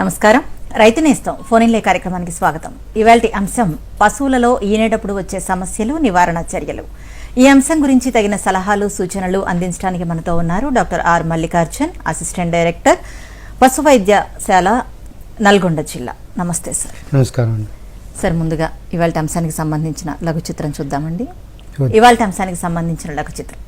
నమస్కారం. రైతు నేస్తం ఫోన్ ఇన్లే కార్యక్రమానికి స్వాగతం. ఇవాళ అంశం పశువులలో ఈనేటప్పుడు వచ్చే సమస్యలు నివారణ చర్యలు. ఈ అంశం గురించి తగిన సలహాలు సూచనలు అందించడానికి మనతో ఉన్నారు doctor R Mallikarjun assistant director పశు వైద్యశాల నల్గొండ జిల్లా. నమస్తే సార్. నమస్కారం సార్ ముందుగా ఇవాళ అంశానికి సంబంధించిన లఘు చిత్రం చూద్దామండి. చూద్దాం. ఇవాళ అంశానికి సంబంధించిన లఘు చిత్రం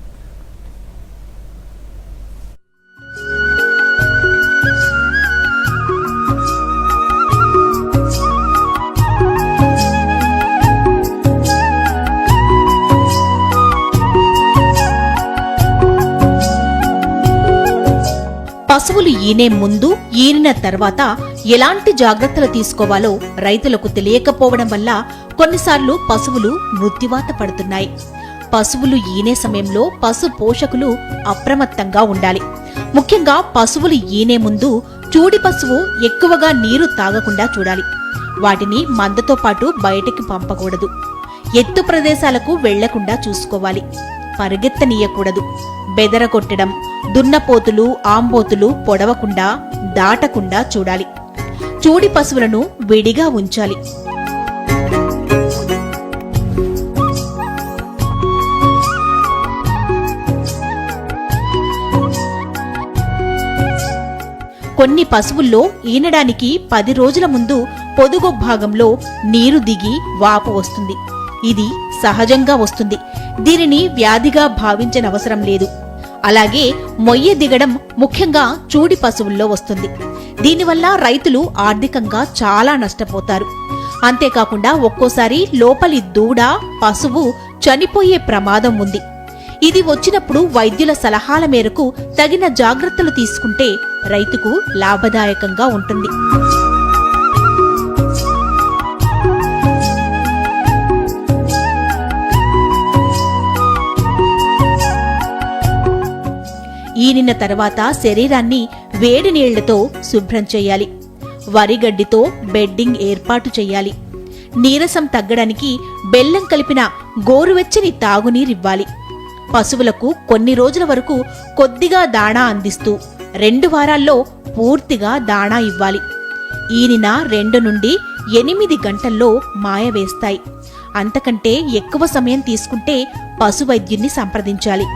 పశువులు ఈనే ముందు ఈనిన తర్వాత ఎలాంటి జాగ్రత్తలు తీసుకోవాలో రైతులకు తెలియకపోవడం వల్ల కొన్నిసార్లు పశువులు మృత్యువాత పడుతున్నాయి. పశువులు ఈనే సమయంలో పశు పోషకులు అప్రమత్తంగా ఉండాలి. ముఖ్యంగా పశువులు ఈనే ముందు చూడి పశువు ఎక్కువగా నీరు తాగకుండా చూడాలి. వాటిని మందతో పాటు బయటికి పంపకూడదు. ఎత్తు ప్రదేశాలకు వెళ్ళకుండా చూసుకోవాలి. పరిగెత్తనీయకూడదు. బెదరగొట్టడం దున్నపోతులు ఆంబోతులు పొడవకుండా దాటకుండా చూడాలి. చూడి పశువులను విడిగా ఉంచాలి. కొన్ని పశువుల్లో ఈనడానికి పది రోజుల ముందు పొదుగు భాగంలో నీరు దిగి వాపు వస్తుంది. ఇది సహజంగా వస్తుంది. దీనిని వ్యాధిగా భావించనవసరం లేదు. అలాగే మొయ్య దిగడం ముఖ్యంగా చూడి పశువుల్లో వస్తుంది. దీనివల్ల రైతులు ఆర్థికంగా చాలా నష్టపోతారు. అంతేకాకుండా ఒక్కోసారి లోపలి దూడ పశువు చనిపోయే ప్రమాదం ఉంది. ఇది వచ్చినప్పుడు వైద్యుల సలహాల మేరకు తగిన జాగ్రత్తలు తీసుకుంటే రైతుకు లాభదాయకంగా ఉంటుంది. ఈనిన తర్వాత శరీరాన్ని వేడి నీళ్ళతో శుభ్రం చేయాలి. వరిగడ్డితో బెడ్డింగ్ ఏర్పాటు చేయాలి. నీరసం తగ్గడానికి బెల్లం కలిపిన గోరువెచ్చని తాగునీరివ్వాలి. పశువులకు కొన్ని రోజుల వరకు కొద్దిగా దాణా అందిస్తూ రెండు వారాల్లో పూర్తిగా దాణా ఇవ్వాలి. ఈనిన రెండు నుండి ఎనిమిది గంటల్లో మాయవేస్తాయి అంతకంటే ఎక్కువ సమయం తీసుకుంటే పశు వైద్యుణ్ణి సంప్రదించాలి.